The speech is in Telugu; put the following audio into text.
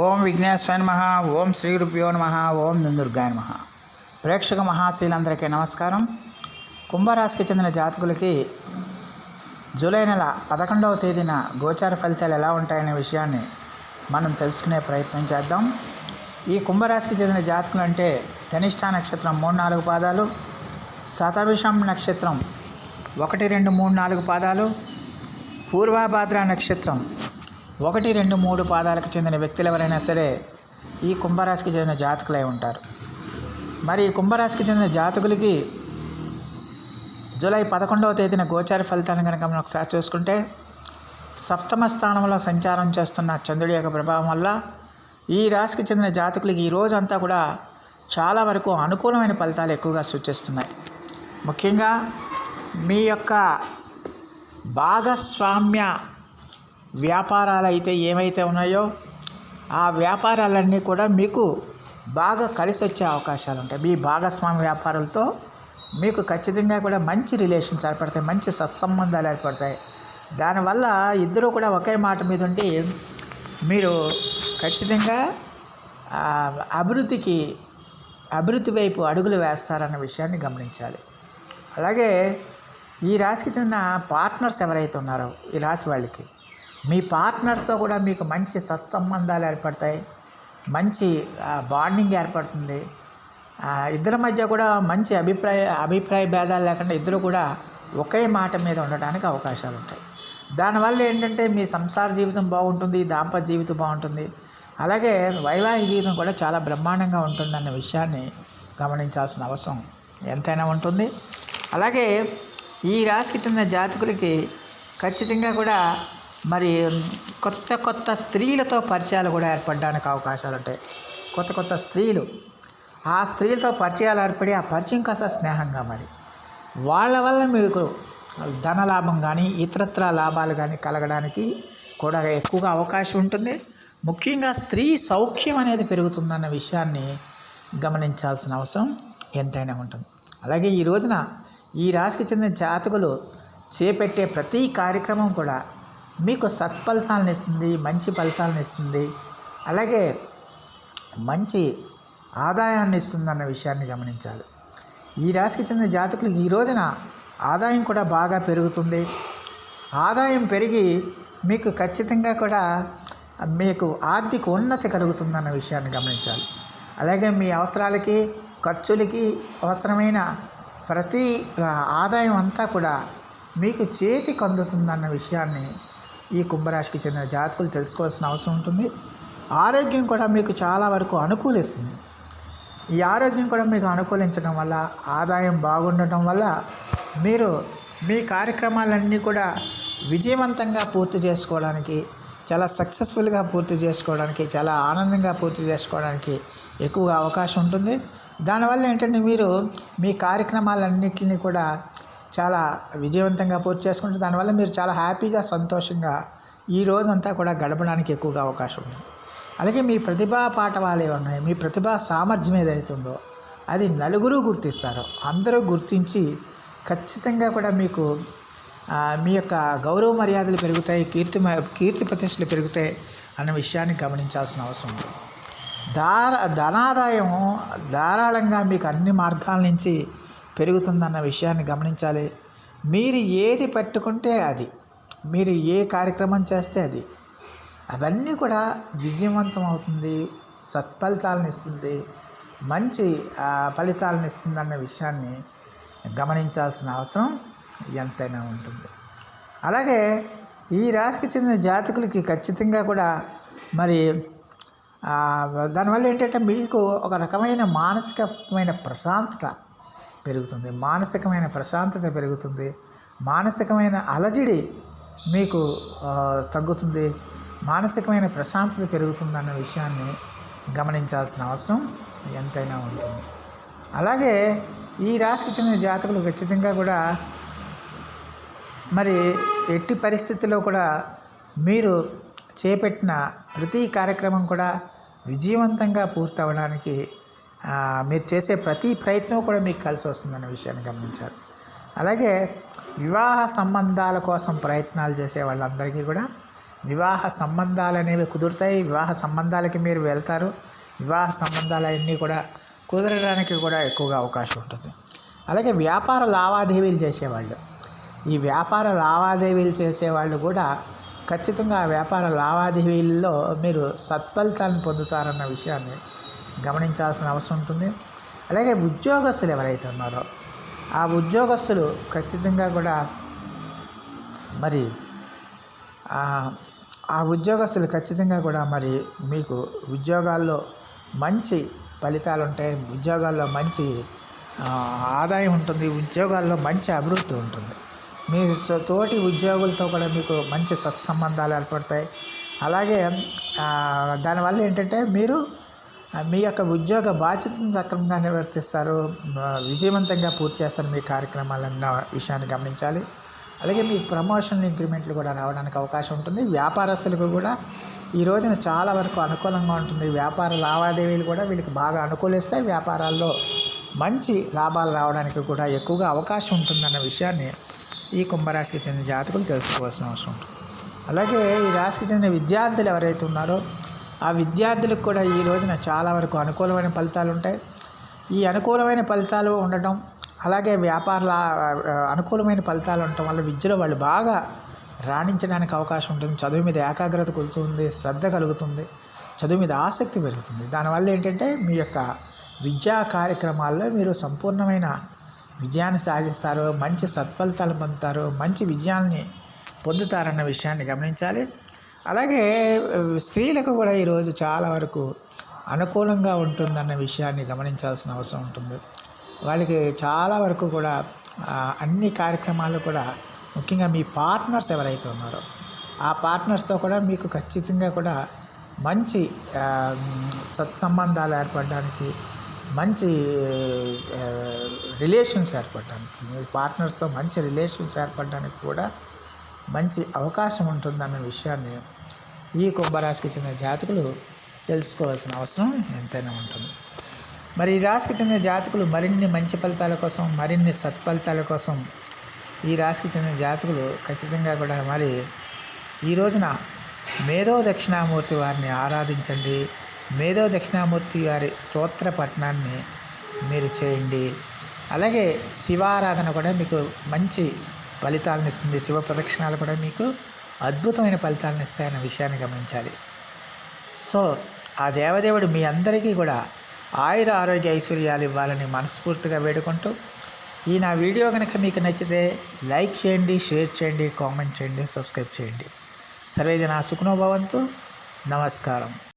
ఓం విఘ్నేశ్వర నమ ఓం శ్రీ రుభ్యో నమ ఓం దుర్గా నమ. ప్రేక్షక మహాశీలందరికీ నమస్కారం. కుంభరాశికి చెందిన జాతకులకి జూలై నెల పదకొండవ తేదీన గోచార ఫలితాలు ఎలా ఉంటాయనే విషయాన్ని మనం తెలుసుకునే ప్రయత్నం చేద్దాం. ఈ కుంభరాశికి చెందిన జాతకులు అంటే ధనిష్ట నక్షత్రం మూడు నాలుగు పాదాలు శతభిషం నక్షత్రం ఒకటి రెండు మూడు నాలుగు పాదాలు పూర్వాభాద్ర నక్షత్రం ఒకటి రెండు మూడు పాదాలకు చెందిన వ్యక్తులు ఎవరైనా సరే ఈ కుంభరాశికి చెందిన జాతకులై ఉంటారు. మరి ఈ కుంభరాశికి చెందిన జాతకులకి జూలై పదకొండవ తేదీన గోచార ఫలితాలను కనుక మనం ఒకసారి చూసుకుంటే సప్తమ స్థానంలో సంచారం చేస్తున్న చంద్రుడి యొక్క ప్రభావం వల్ల ఈ రాశికి చెందిన జాతకులకి ఈ రోజంతా కూడా చాలా వరకు అనుకూలమైన ఫలితాలు ఎక్కువగా సూచిస్తున్నాయి. ముఖ్యంగా మీ యొక్క భాగస్వామ్య వ్యాపారాలు అయితే ఏమైతే ఉన్నాయో ఆ వ్యాపారాలన్నీ కూడా మీకు బాగా కలిసి వచ్చే అవకాశాలు ఉంటాయి. మీ భాగస్వామి వ్యాపారాలతో మీకు ఖచ్చితంగా కూడా మంచి రిలేషన్స్ ఏర్పడతాయి మంచి సత్సంబంధాలు ఏర్పడతాయి. దానివల్ల ఇద్దరూ కూడా ఒకే మాట మీద ఉండి మీరు ఖచ్చితంగా అభివృద్ధికి అభివృద్ధి వైపు అడుగులు వేస్తారన్న విషయాన్ని గమనించాలి. అలాగే ఈ రాశికి చెందిన పార్ట్నర్స్ ఎవరైతే ఉన్నారో ఈ రాశి వాళ్ళకి మీ పార్ట్నర్స్తో కూడా మీకు మంచి సత్సంబంధాలు ఏర్పడతాయి మంచి బాండింగ్ ఏర్పడుతుంది. ఇద్దరి మధ్య కూడా మంచి అభిప్రాయ అభిప్రాయ భేదాలు లేకుండా ఇద్దరు కూడా ఒకే మాట మీద ఉండడానికి అవకాశాలు ఉంటాయి. దానివల్ల ఏంటంటే మీ సంసార జీవితం బాగుంటుంది దాంపత్య జీవితం బాగుంటుంది. అలాగే వైవాహిక జీవితం కూడా చాలా బ్రహ్మాండంగా ఉంటుందన్న విషయాన్ని గమనించాల్సిన అవసరం ఎంతైనా ఉంటుంది. అలాగే ఈ రాశికి చెందిన జాతకులకి ఖచ్చితంగా కూడా మరి కొత్త కొత్త స్త్రీలతో పరిచయాలు కూడా ఏర్పడడానికి అవకాశాలు ఉంటాయి. కొత్త కొత్త స్త్రీలు. ఆ స్త్రీలతో పరిచయాలు ఏర్పడి ఆ పరిచయం కాస్త స్నేహంగా మరి. వాళ్ళ వల్ల మీకు ధన లాభం కానీ ఇతరత్ర లాభాలు కానీ కలగడానికి కూడా ఎక్కువగా అవకాశం ఉంటుంది. ముఖ్యంగా స్త్రీ సౌఖ్యం అనేది పెరుగుతుందన్న విషయాన్ని గమనించాల్సిన అవసరం ఎంతైనా ఉంటుంది. అలాగే ఈ రోజున ఈ రాశికి చెందిన జాతకులు చేపట్టే ప్రతి కార్యక్రమం కూడా మీకు సత్ఫలితాలను ఇస్తుంది మంచి ఫలితాలను ఇస్తుంది. అలాగే మంచి ఆదాయాన్ని ఇస్తుందన్న విషయాన్ని గమనించాలి. ఈ రాశికి చెందిన జాతకులు ఈ రోజున ఆదాయం కూడా బాగా పెరుగుతుంది. ఆదాయం పెరిగి మీకు ఖచ్చితంగా కూడా మీకు ఆర్థిక ఉన్నతి కలుగుతుందన్న విషయాన్ని గమనించాలి. అలాగే మీ అవసరాలకి ఖర్చులకి అవసరమైన ప్రతి ఆదాయం అంతా కూడా మీకు చేతికి అందుతుందన్న విషయాన్ని ఈ కుంభరాశికి చెందిన జాతకులు తెలుసుకోవాల్సిన అవసరం ఉంటుంది. ఆరోగ్యం కూడా మీకు చాలా వరకు అనుకూలిస్తుంది. ఈ ఆరోగ్యం కూడా మీకు అనుకూలించడం వల్ల ఆదాయం బాగుండటం వల్ల మీరు మీ కార్యక్రమాలన్నీ కూడా విజయవంతంగా పూర్తి చేసుకోవడానికి చాలా సక్సెస్ఫుల్గా పూర్తి చేసుకోవడానికి చాలా ఆనందంగా పూర్తి చేసుకోవడానికి ఎక్కువగా అవకాశం ఉంటుంది. దానివల్ల ఏంటంటే మీరు మీ కార్యక్రమాలన్నింటినీ కూడా చాలా విజయవంతంగా పూర్తి చేసుకుంటే దానివల్ల మీరు చాలా హ్యాపీగా సంతోషంగా ఈ రోజంతా కూడా గడపడానికి ఎక్కువగా అవకాశం ఉంది. అలాగే మీ ప్రతిభా పాఠవాలు ఉన్నాయి మీ ప్రతిభా సామర్థ్యం ఏదైతే ఉందో అది నలుగురు గుర్తిస్తారు. అందరూ గుర్తించి ఖచ్చితంగా కూడా మీకు మీ యొక్క గౌరవ మర్యాదలు పెరుగుతాయి కీర్తి మ- కీర్తి ప్రతిష్టలు పెరుగుతాయి అన్న విషయాన్ని గమనించాల్సిన అవసరం ఉంది. దార ధనాదాయం ధారాళంగా మీకు అన్ని మార్గాల నుంచి పెరుగుతుందన్న విషయాన్ని గమనించాలి. మీరు ఏది పట్టుకుంటే అది. మీరు ఏ కార్యక్రమం చేస్తే అది. అవన్నీ కూడా విజయవంతం అవుతుంది సత్ఫలితాలను ఇస్తుంది మంచి ఫలితాలను ఇస్తుందన్న విషయాన్ని గమనించాల్సిన అవసరం ఎంతైనా ఉంటుంది. అలాగే ఈ రాశికి చెందిన జాతకులకి ఖచ్చితంగా కూడా మరి దానివల్ల ఏంటంటే మీకు ఒక రకమైన మానసికమైన ప్రశాంతత పెరుగుతుంది. మానసికమైన ప్రశాంతత పెరుగుతుంది. మానసికమైన అలజడి మీకు తగ్గుతుంది. మానసికమైన ప్రశాంతత పెరుగుతుంది అన్న విషయాన్ని గమనించాల్సిన అవసరం ఎంతైనా ఉంటుంది. అలాగే ఈ రాశికి చెందిన జాతకులు ఖచ్చితంగా కూడా మరి ఎట్టి పరిస్థితిలో కూడా మీరు చేపట్టిన ప్రతి కార్యక్రమం కూడా విజయవంతంగా పూర్తవడానికి మీరు చేసే ప్రతి ప్రయత్నం కూడా మీకు కలిసి వస్తుందన్న విషయాన్ని గమనించాలి. అలాగే వివాహ సంబంధాల కోసం ప్రయత్నాలు చేసే వాళ్ళందరికీ కూడా వివాహ సంబంధాలు అనేవి కుదురుతాయి. వివాహ సంబంధాలకి మీరు వెళ్తారు. వివాహ సంబంధాలు అన్నీ కూడా కుదరడానికి కూడా ఎక్కువగా అవకాశం ఉంటుంది. అలాగే వ్యాపార లావాదేవీలు చేసేవాళ్ళు. ఈ వ్యాపార లావాదేవీలు చేసేవాళ్ళు కూడా ఖచ్చితంగా ఆ వ్యాపార లావాదేవీల్లో మీరు సత్ఫలితాలను పొందుతారన్న విషయాన్ని గమనించాల్సిన అవసరం ఉంటుంది. అలాగే ఉద్యోగస్తులు ఎవరైతే ఉన్నారో ఆ ఉద్యోగస్తులు ఖచ్చితంగా కూడా మరి ఆ ఉద్యోగస్తులు ఖచ్చితంగా కూడా మరి మీకు ఉద్యోగాల్లో మంచి ఫలితాలు ఉంటాయి. ఉద్యోగాల్లో మంచి ఆదాయం ఉంటుంది. ఉద్యోగాల్లో మంచి అభివృద్ధి ఉంటుంది. మీ తోటి ఉద్యోగులతో కూడా మీకు మంచి సత్సంబంధాలు ఏర్పడతాయి. అలాగే దానివల్ల ఏంటంటే మీరు మీ యొక్క ఉద్యోగ బాధ్యతను సక్రమంగా నిర్వర్తిస్తారు. విజయవంతంగా పూర్తి చేస్తారు మీ కార్యక్రమాలన్న విషయాన్ని గమనించాలి. అలాగే మీ ప్రమోషన్ ఇంక్రిమెంట్లు కూడా రావడానికి అవకాశం ఉంటుంది. వ్యాపారస్తులకు కూడా ఈ రోజున చాలా వరకు అనుకూలంగా ఉంటుంది. వ్యాపార లావాదేవీలు కూడా వీళ్ళకి బాగా అనుకూలిస్తాయి. వ్యాపారాల్లో మంచి లాభాలు రావడానికి కూడా ఎక్కువగా అవకాశం ఉంటుందన్న విషయాన్ని ఈ కుంభరాశికి చెందిన జాతకులు తెలుసుకోవాల్సిన అవసరం ఉంటుంది. అలాగే ఈ రాశికి చెందిన విద్యార్థులు ఎవరైతే ఉన్నారో ఆ విద్యార్థులకు కూడా ఈ రోజున చాలా వరకు అనుకూలమైన ఫలితాలు ఉంటాయి. ఈ అనుకూలమైన ఫలితాలు ఉండటం అలాగే వ్యాపారాల అనుకూలమైన ఫలితాలు ఉండటం వల్ల విద్యలో వాళ్ళు బాగా రాణించడానికి అవకాశం ఉంటుంది. చదువు మీద ఏకాగ్రత కలుగుతుంది శ్రద్ధ కలుగుతుంది చదువు మీద ఆసక్తి పెరుగుతుంది. దానివల్ల ఏంటంటే మీ యొక్క విద్యా కార్యక్రమాల్లో మీరు సంపూర్ణమైన విజయాన్ని సాధిస్తారు మంచి సత్ఫలితాలు పొందుతారు మంచి విజయాన్ని పొందుతారన్న విషయాన్ని గమనించాలి. అలాగే స్త్రీలకు కూడా ఈరోజు చాలా వరకు అనుకూలంగా ఉంటుందన్న విషయాన్ని గమనించాల్సిన అవసరం ఉంటుంది. వాళ్ళకి చాలా వరకు కూడా అన్ని కార్యక్రమాలు కూడా ముఖ్యంగా మీ పార్ట్నర్స్ ఎవరైతే ఉన్నారో ఆ పార్ట్నర్స్తో కూడా మీకు ఖచ్చితంగా కూడా మంచి సత్సంబంధాలు ఏర్పడడానికి మంచి రిలేషన్స్ ఏర్పడడానికి మీ పార్ట్నర్స్తో మంచి రిలేషన్స్ ఏర్పడడానికి కూడా మంచి అవకాశం ఉంటుందన్న విషయాన్ని ఈ కుంభరాశికి చెందిన జాతకులు తెలుసుకోవాల్సిన అవసరం ఎంతైనా ఉంటుంది. మరి ఈ రాశికి చెందిన జాతకులు మరిన్ని మంచి ఫలితాల కోసం మరిన్ని సత్ఫలితాల కోసం ఈ రాశికి చెందిన జాతకులు ఖచ్చితంగా కూడా మరి ఈ రోజున మేధో దక్షిణామూర్తి వారిని ఆరాధించండి. మేధో దక్షిణామూర్తి వారి స్తోత్ర పట్టణాన్ని మీరు చేయండి. అలాగే శివారాధన కూడా మీకు మంచి ఫలితాలను ఇస్తుంది. శివ ప్రదక్షిణాలు కూడా మీకు అద్భుతమైన ఫలితాలను ఇస్తాయన్న విషయాన్ని గమనించాలి. సో ఆ దేవదేవుడు మీ అందరికీ కూడా ఆయుర ఆరోగ్య ఐశ్వర్యాలు ఇవ్వాలని మనస్ఫూర్తిగా వేడుకుంటూ ఈ నా వీడియో కనుక మీకు నచ్చితే లైక్ చేయండి షేర్ చేయండి కామెంట్ చేయండి సబ్స్క్రైబ్ చేయండి. సర్వేజన సుఖనోభవంతు నమస్కారం.